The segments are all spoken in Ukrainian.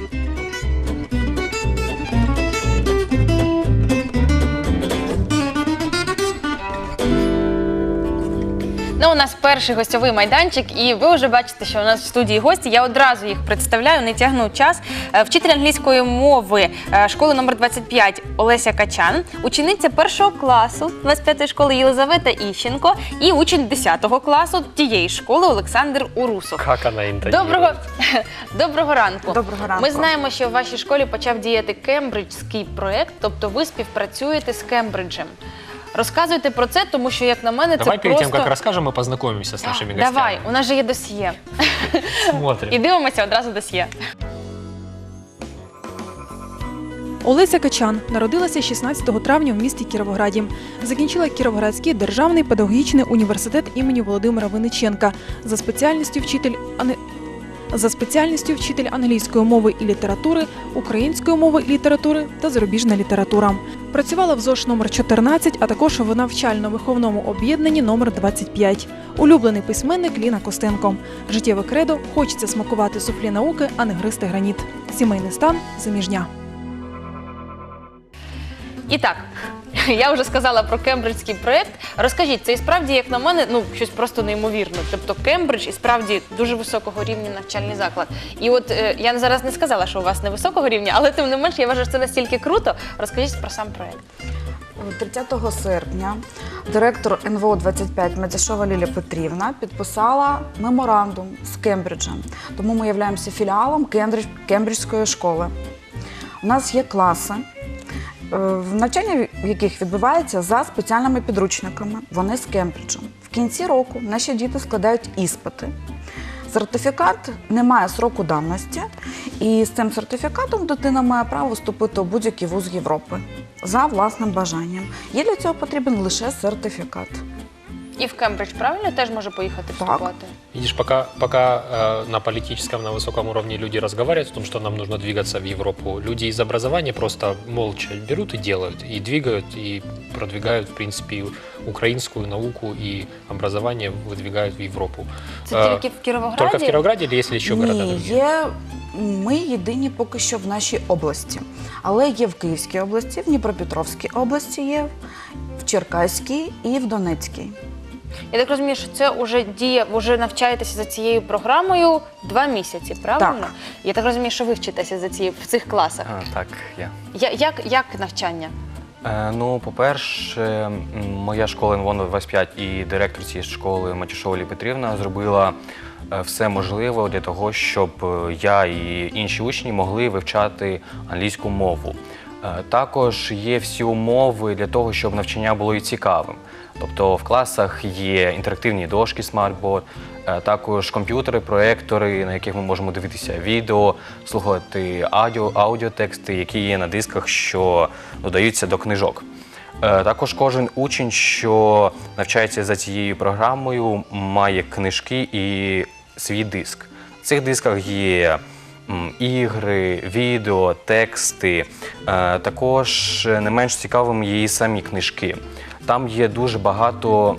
Ну, у нас перший гостьовий майданчик, і ви вже бачите, що у нас в студії гості. Я одразу їх представляю, не тягну час. Е, Вчитель англійської мови е, школи номер 25 Олеся Качан, учениця першого класу 25-ї школи Єлизавета Іщенко і учень 10 класу тієї школи Олександр Урусов. Как она интонирует? Доброго, доброго ранку. Доброго ранку. Ми знаємо, що в вашій школі почав діяти кембриджський проект, тобто ви співпрацюєте з Кембриджем. Розказуйте про це, тому що, як на мене, Давай це перед просто... тем, как расскажем, мы познакомимся с нашими гостями. Давай, у нас же є досьє. Смотрим. І дивимося одразу досьє. Олеся Качан народилася 16 травня в місті Кіровограді. Закінчила Кіровоградський державний педагогічний університет імені Володимира Винниченка за спеціальністю вчитель ане- за спеціальністю вчитель англійської мови і літератури, української мови і літератури та зарубіжна література. Працювала в ЗОШ номер 14, а також в навчально-виховному об'єднанні номер 25. Улюблений письменник Ліна Костенко. Життєве кредо хочеться смакувати суфлі науки, а не гристи граніт. Сімейний стан заміжня. І так, я вже сказала про кембриджський проект. Розкажіть, це і справді, як на мене, ну щось просто неймовірне. Тобто Кембридж і справді дуже високого рівня навчальний заклад. І от е, я зараз не сказала, що у вас не високого рівня, але тим не менш, я вважаю, що це настільки круто. Розкажіть про сам проект. 30 серпня директор НВО 25 Медяшова Лілія Петрівна підписала меморандум з Кембриджем. Тому ми являємося філіалом Кембридж, Кембриджської школи. У нас є класи, е, в навчання яких відбувається за спеціальними підручниками. Вони з Кембриджем. В кінці року наші діти складають іспити. Сертифікат не має сроку давності, і з цим сертифікатом дитина має право вступити у будь-який вуз Європи за власним бажанням. Їй для цього потрібен лише сертифікат. І в Кембридж правильно теж може поїхати Так. вступати? Видишь, пока, пока э, на политическом, на высоком уровне люди разговаривают о том, что нам нужно двигаться в Европу, люди из образования просто молча берут и делают, и двигают, и продвигают, в принципе, и украинскую науку и образование выдвигают в Европу. Це Э, тільки в Кіровограді? Только в Кировграде или есть ли еще города Ні, другие? є ми єдині поки що в нашій області, але є в Київській області, в Дніпропетровській області є, в Черкаській і в Донецькій. Я так розумію, що це вже діє, ви вже навчаєтеся за цією програмою два місяці, правильно? Так. Я так розумію, що ви вчитеся за цією в цих класах. А, так, я. Я, як, як навчання? Е, ну, по-перше, м, моя школа НВОН 25 і директор цієї школи Матюшова Лі Петрівна зробила е, все можливе для того, щоб е, я і інші учні могли вивчати англійську мову. Е, Також є всі умови для того, щоб навчання було і цікавим. Тобто в класах є інтерактивні дошки смартборд, е, також комп'ютери, проектори, на яких ми можемо дивитися відео, слухати аудіо, аудіотексти, які є на дисках, що додаються до книжок. Е, Також кожен учень, що навчається за цією програмою, має книжки і свій диск. В цих дисках є ігри, відео, тексти. Е, Також е, не менш цікавими і самі книжки. Там є дуже багато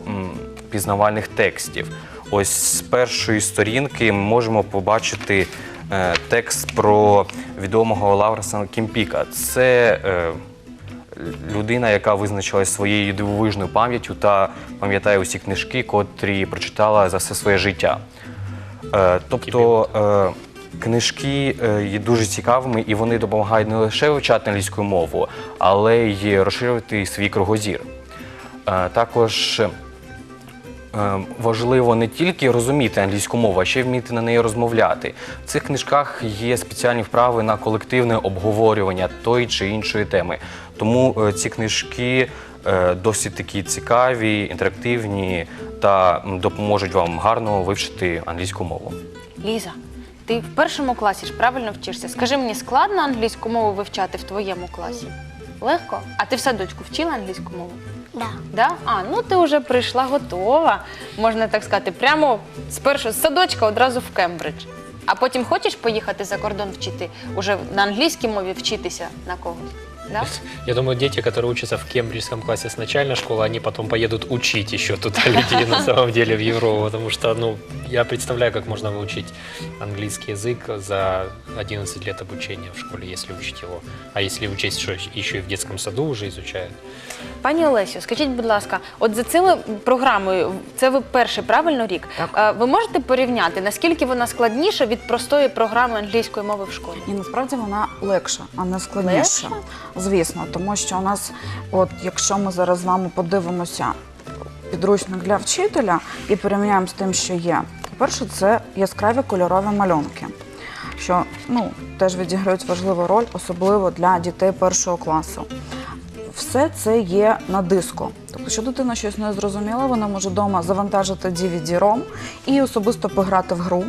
пізнавальних текстів. Ось з першої сторінки ми можемо побачити е, текст про відомого Лавраса Кімпіка. Це людина, яка визначилась своєю дивовижною пам'яттю та пам'ятає усі книжки, котрі прочитала за все своє життя. Тобто книжки е, є дуже цікавими і вони допомагають не лише вивчати англійську мову, але й розширювати свій кругозір. Е, також е, важливо не тільки розуміти англійську мову, а ще й вміти на неї розмовляти. В цих книжках є спеціальні вправи на колективне обговорювання тої чи іншої теми. Тому ці книжки досить такі цікаві, інтерактивні та допоможуть вам гарно вивчити англійську мову. Ліза, ти в першому класі ж правильно вчишся. Скажи мені, складно англійську мову вивчати в твоєму класі? Легко? А ти в садочку вчила англійську мову? Да. Да? А, ну ти вже прийшла готова, можна так сказати, прямо з першого з садочка одразу в Кембридж. А потім хочеш поїхати за кордон вчити, уже на англійській мові вчитися на когось? Да? Я думаю, дети, которые учатся в кембриджском классе с начальной школы, они потом поедут учить еще туда людей на самом деле в Европу, потому что, ну, я представляю, как можно выучить английский язык за 11 лет обучения в школе, если учить его. А если учесть, что еще и в детском саду уже изучают. Пані Олесю, скажіть, будь ласка, от за цими програмою, це ви перший правильно рік. Так. Е, Ви можете порівняти, наскільки вона складніша від простої програми англійської мови в школі? І насправді вона легша, а не складніша. Легша? Звісно, тому що у нас, от якщо ми зараз з вами подивимося підручник для вчителя і порівняємо з тим, що є. По-перше, це яскраві кольорові малюнки, що ну, теж відіграють важливу роль, особливо для дітей першого класу. Все це є на диску. Тобто, якщо дитина щось не зрозуміла, вона може вдома завантажити DVD-ROM і особисто пограти в гру,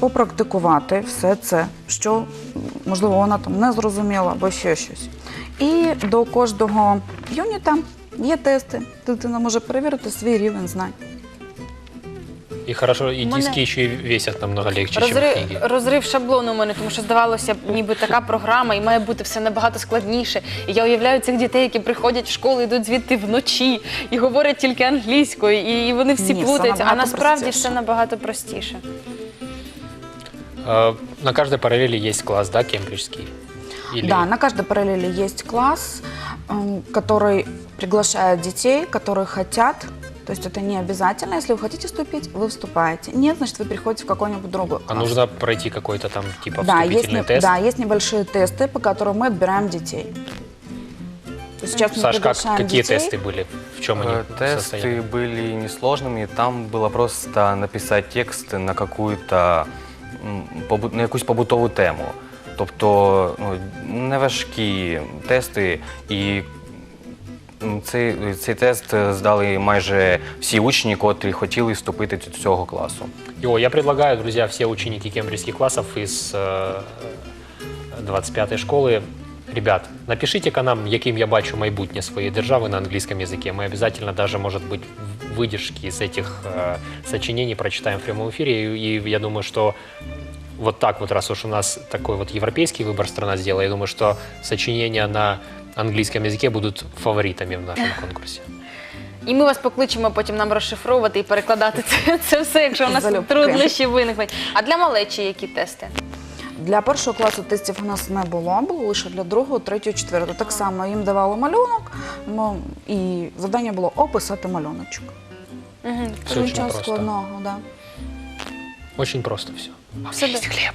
попрактикувати все це, що можливо вона там не зрозуміла або ще щось. І до кожного юніта є тести. Дитина може перевірити свій рівень знань. И хорошо, мене- диски еще и весят намного легче, чем Розрив, книги. розрив шаблону у мене, тому що здавалося б, ніби така програма, і має бути все набагато складніше. І я уявляю цих дітей, які приходять в школу, йдуть звідти вночі і говорять тільки англійською, і, і вони всі Ні, плутаються. А насправді простіше. все набагато простіше. Э, На каждой параллели есть класс, да, кембриджский? Или- Да, на каждой параллели есть класс, м, который приглашает детей, которые хотят. То есть это не обязательно. Если вы хотите вступить, вы вступаете. Нет, значит, вы переходите в какой-нибудь другой А класс. нужно пройти какой-то там типа да, есть, вступительный не- тест? да, есть небольшие тесты, по которым мы отбираем детей. Есть сейчас мы Саш, как, какие детей. тесты были? В чем они Э, состояли? Тесты были несложными. Там было просто написать текст на какую-то на якусь побутову тему. Тобто ну, неважкі тести, і м, цей, цей тест здали майже всі учні, котрі хотіли вступити до цього класу. О, я предлагаю, друзья, все ученики кембриджских классов из э, 25-ї школи, ребят, напишите-ка нам, яким я бачу майбутнє своєї держави на английском языке. Мы обязательно даже, может быть, выдержки из этих э, сочинений прочитаем в прямом эфире. И, и я думаю, что вот так вот, раз уж у нас такой вот европейский выбор страна сделала, я думаю, что сочинения на английском языке будут фаворитами в нашем конкурсе. І ми вас покличемо потім нам розшифровувати і перекладати це, це все, якщо у нас Залюбки. труднощі виникнуть. А для малечі які тести? Для першого класу тестів у нас не було, було лише для другого, третього, четвертого. Так само їм давали малюнок, ну, і завдання було описати малюночок. Угу. Все очень Нічого просто. складного, да. Очень просто все. Все Есть хлеб.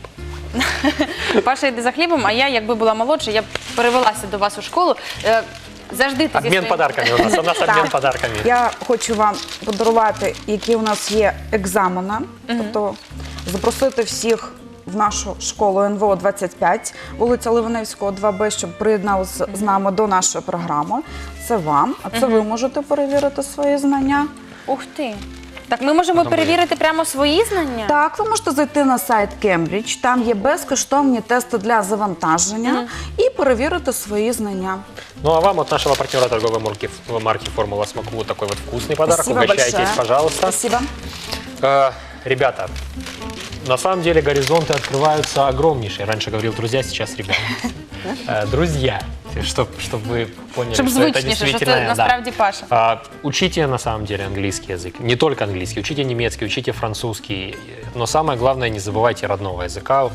Паша йде за хлібом, а я, якби була молодша, я б перевелася до вас у школу. Е, Завжди ти зі Обмен своїм- подарками у нас. У нас обмен Так. подарками. Я хочу вам подарувати, які у нас є екзамени, тобто запросити всіх в нашу школу НВО 25, вулиця Ливаневського, 2Б, щоб приєдналися з нами до нашої програми. Це вам, а це ви можете перевірити свої знання. Ух ти. Так ми можемо перевірити прямо свої знання? Так, ви можете зайти на сайт Кембридж, там є безкоштовні тести для завантаження і перевірити свої знання. Ну а вам от нашего партнера торговой марки, марки Формула Смаку такой вот вкусный подарок. Спасибо Угощайтесь, большое. пожалуйста. Спасибо. Э, ребята, на самом деле горизонты открываются огромнейшие. Раньше говорил друзья, сейчас ребята. Э, Друзья, чтобы вы поняли, Щоб что это звичніше, що действительно... це да. насправді Паша. А, Учите на самом деле английский язык. Не только английский, учите немецкий, учите французский. Но самое главное, не забывайте родного языка.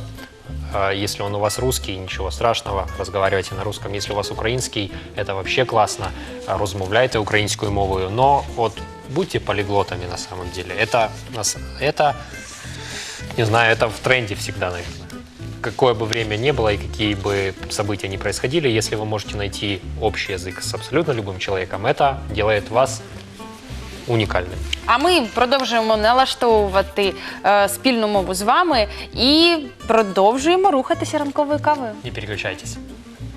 А, Если он у вас русский, ничего страшного, разговаривайте на русском. Если у вас украинский, это вообще классно. А, Розмовляйте українською мовою. Но вот будьте полиглотами на самом деле. Это, нас- это, не знаю, это в тренде всегда, наверное какое бы время ни было и какие бы события ни происходили, если вы можете найти общий язык с абсолютно любым человеком, это делает вас уникальным. А ми продовжуємо налаштовувати е, спільну мову з вами і продовжуємо рухатися ранковою кавою. Не переключайтесь.